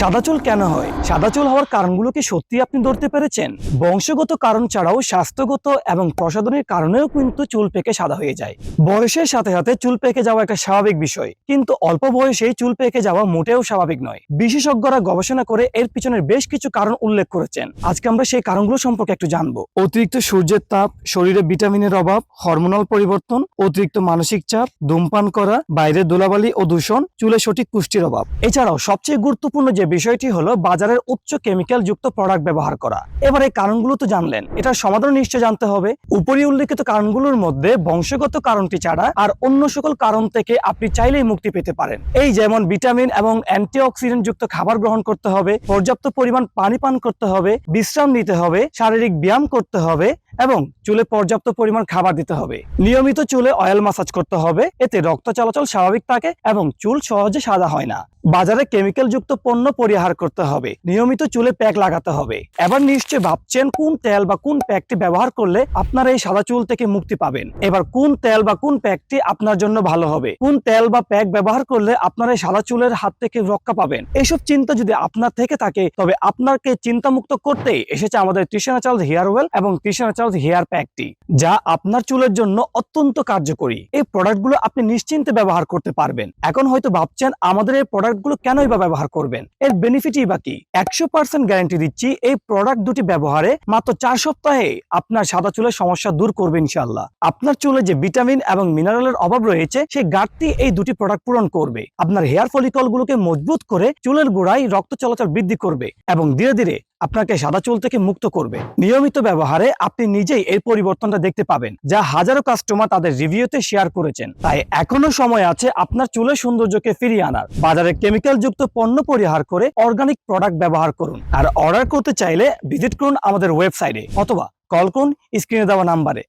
সাদা চুল কেন হয়? সাদা চুল হওয়ার কারণগুলো কি সত্যি আপনি ধরতে পেরেছেন? বংশগত কারণ ছাড়াও স্বাস্থ্যগত এবং প্রসাধনের কারণেও কিন্তু চুল পেকে সাদা হয়ে যায়। বয়সের সাথে সাথে চুল পেকে যাওয়া একটা স্বাভাবিক বিষয়। কিন্তু অল্প বয়সেই চুল পেকে যাওয়া মোটেও স্বাভাবিক নয়। বিশেষজ্ঞরা গবেষণা করে এর পিছনের বেশ কিছু কারণ উল্লেখ করেছেন। আজকে আমরা সেই কারণগুলো সম্পর্কে একটু জানব। অতিরিক্ত সূর্যের তাপ, শরীরে ভিটামিনের অভাব, হরমোনাল পরিবর্তন, অতিরিক্ত মানসিক চাপ, ধূমপান করা বাইরে দোলাবালি ও দূষণ, চুলে সঠিক পুষ্টির অভাব। এছাড়াও সবচেয়ে গুরুত্বপূর্ণ যে বিষয়টি হলো বাজারের উচ্চ কেমিক্যাল যুক্ত প্রোডাক্ট ব্যবহার করা। এবার এই কারণগুলো তো জানলেন। এটার সমাধান নিশ্চয় জানতে হবে। উপরি উল্লেখিত কারণগুলোর মধ্যে বংশগত কারণটি ছাড়া আর অন্য সকল কারণ থেকে আপনি চাইলেই মুক্তি পেতে পারেন। এই যেমন ভিটামিন এবং অ্যান্টিঅক্সিডেন্ট যুক্ত খাবার গ্রহণ করতে হবে, পর্যাপ্ত পরিমাণ পানি পান করতে হবে, বিশ্রাম নিতে হবে, শারীরিক ব্যায়াম করতে হবে এবং চুলে পর্যাপ্ত পরিমাণ খাবার দিতে হবে। নিয়মিত চুলে অয়েল মাসাজ করতে হবে, এতে রক্ত চলাচল স্বাভাবিক থাকে এবং চুল সহজে সাদা হয় না। বাজারে কেমিক্যাল যুক্ত পণ্য পরিহার করতে হবে, নিয়মিত চুলে প্যাক লাগাতে হবে। এবার নিশ্চয় ভাবছেন কোন তেল বা কোন প্যাকটি ব্যবহার করলে আপনার এই সাদা চুল থেকে মুক্তি পাবেন। এবার কোন তেল বা কোন প্যাকটি আপনার জন্য ভালো হবে? কোন তেল বা প্যাক ব্যবহার করলে আপনার এই সাদা চুলের হাত থেকে রক্ষা পাবেন? এইসব চিন্তা যদি আপনার থেকে থাকে, তবে আপনাকে চিন্তামুক্ত করতেই এসেছে আমাদের তৃষ্ণা হেয়ার ওয়েল এবং তৃষ্ণা চার্লস হেয়ার প্যাকটি যা আপনার চুলের জন্য অত্যন্ত কার্যকরী। এই প্রোডাক্টগুলো আপনি নিশ্চিন্তে ব্যবহার করতে পারবেন। এখন হয়তো ভাবছেন, আমাদের এই প্রোডাক্টগুলো কেনই বা ব্যবহার করবেন? এর বেনিফিটই বা কি? একশো পার্সেন্ট গ্যারান্টি দিচ্ছি, এই প্রোডাক্ট দুটি ব্যবহারে মাত্র চার সপ্তাহে আপনার সাদা চুলের সমস্যা দূর করবে ইনশাল্লাহ আপনার চুলে যে ভিটামিন এবং মিনারেলের অভাব রয়েছে, সেই ঘাটতি এই দুটি প্রোডাক্ট পূরণ করবে। আপনার হেয়ার ফলিকল গুলোকে মজবুত করে চুলের গোড়ায় রক্ত চলাচল বৃদ্ধি করবে এবং ধীরে ধীরে আপনাকে সাদা চুল থেকে মুক্ত করবে। নিয়মিত ব্যবহারে আপনি নিজেই এর পরিবর্তনটা দেখতে পাবেন, যা হাজারো কাস্টমার তাদের রিভিউতে শেয়ার করেছেন। তাই এখনও সময় আছে আপনার চুলের সৌন্দর্যকে ফিরিয়ে আনার। বাজারে কেমিক্যাল যুক্ত পণ্য পরিহার করে অর্গানিক প্রোডাক্ট ব্যবহার করুন। আর অর্ডার করতে চাইলে ভিজিট করুন আমাদের ওয়েবসাইটে অথবা কল করুন স্ক্রিনে দেওয়া নাম্বারে